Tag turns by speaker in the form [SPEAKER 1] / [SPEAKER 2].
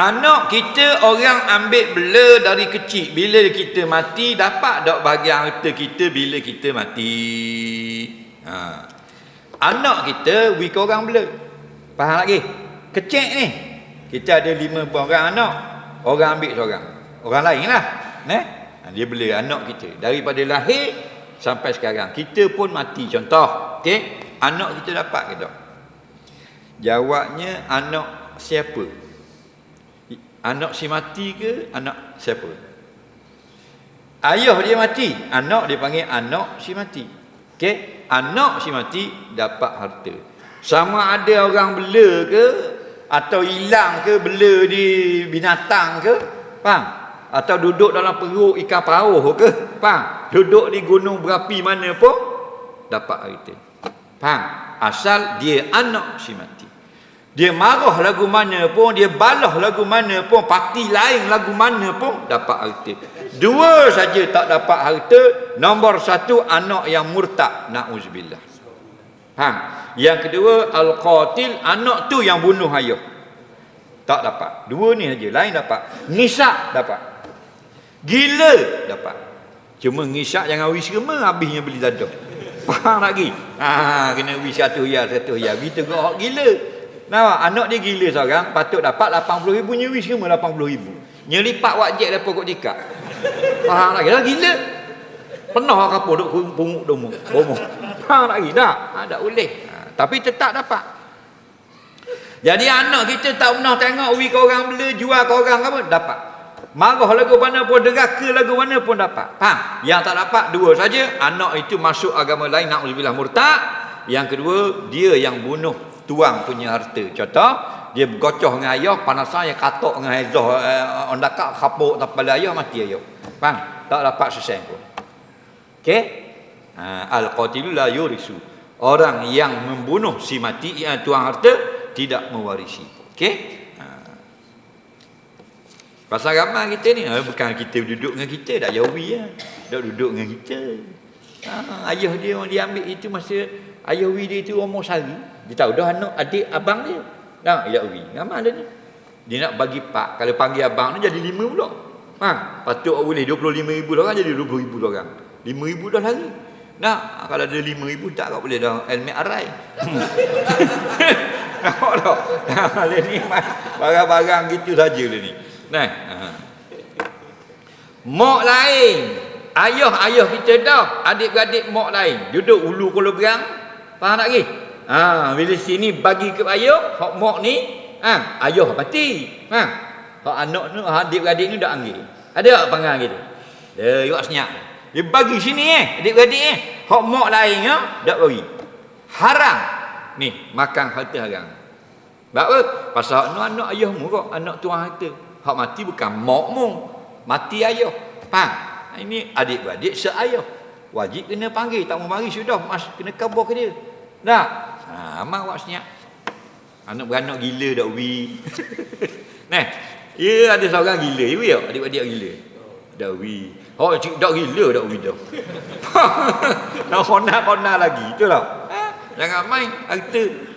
[SPEAKER 1] Anak kita orang ambil bela dari kecil. Bila kita mati, dapat tak bahagian harta kita bila kita mati. Ha. Anak kita, we orang bela. Faham lagi? Kecil ni. Kita ada lima orang anak. Orang ambil seorang. Orang lain lah. Ne? Ha, dia bela anak kita. Daripada lahir sampai sekarang. Kita pun mati contoh. Okay? Anak kita dapat ke tak? Jawabnya anak siapa? Anak si mati ke anak siapa? Ayah dia mati, anak dia panggil anak si mati. Okey, anak si mati dapat harta. Sama ada orang bela ke atau hilang ke bela di binatang ke? Faham? Atau duduk dalam perut ikan paus ke? Faham? Duduk di gunung berapi mana pun dapat harta. Faham? Asal dia anak si mati. Dia marah lagu mana pun, dia balah lagu mana pun, parti lain lagu mana pun dapat harta. Dua saja tak dapat harta, nombor satu anak yang murtad, na'uzubillah. Ha. Yang kedua al-qatil, anak tu yang bunuh ayah. Tak dapat. Dua ni saja, lain dapat. Nisak dapat. Gila dapat. Cuma ngisak jangan wis kema habisnya beli dadah. Faham lagi? Ha, kena wis satu ya, satu ya. Kita kau gila. Nah, anak dia gila seorang, patut dapat 80 ribu, nyewi semua 80 ribu. Nyelipak wajib dia pokok tikak. Faham lagi? Dah gila. Pernah kapur duk punguk domo. Bomo. Faham lagi? Tak? Ha, tak boleh. Ha, tapi tetap dapat. Jadi anak kita tak pernah tengok wi kau orang bela jual kau orang apa dapat. Marah lagu mana pun deraka lagu mana pun dapat. Faham? Yang tak dapat dua saja, anak itu masuk agama lain naudzubillah murtad. Yang kedua, dia yang bunuh tuang punya harta. Contoh, dia bergocoh dengan ayah, panasan yang katok dengan ayah, eh, orang dakak kapuk tak pada ayah, mati ayah. Faham? Tak dapat sesen pun. Okey? Ha, Al-Qatilu la yurisu. Orang yang membunuh si mati, yang tuang harta, tidak mewarisi. Okey? Ha. Pasal ramai kita ni, ha, bukan kita duduk dengan kita, dah jauhi ya. Dah duduk dengan kita. Ha, ayah dia dia ambil itu masa ayah dia itu umur sehari. Dia tahu dah anak adik abang dia. Nah, ya wi. Nama dia ni. Dia nak bagi pak. Kalau panggil abang ni jadi lima pula. Ha, patut boleh 25 ribu orang jadi 20 ribu orang. 5 ribu dah lari. Nah, kalau ada 5 ribu tak kau boleh dah helmet arai. Nampak tak? Ha, dia ni barang-barang gitu saja dia ni. Nah. Ha. Mak lain. Ayah-ayah kita dah. Adik-beradik mak lain. Duduk ulu kalau berang. Faham tak lagi? Ha, bila sini bagi ke ayah, hak mak ni, ha, ayah mati. Ha. Hak anak ni, adik-beradik ni dah ambil. Ada tak panggil gitu? Dia buat senyap. Dia bagi sini eh, adik-beradik eh. Hak mak lain ya, tak bagi. Haram. Ni, makan harta haram. Sebab apa? Pasal anak, anak ayahmu kok, anak tuan harta. Hak mati bukan makmu. Mati ayah. Faham? Ini adik-beradik seayah. Wajib kena panggil. Tak mau mari sudah. Mas, kena kabur ke dia. Tak? Ha, amak buat senyap. Anak beranak gila dak wi. nah, ya ada seorang gila. Ya wi adik-adik gila. Dak wi. Oh, cik dak gila dak wi dah. Nak kona-kona lagi. Itulah. Ha? Jangan main harta.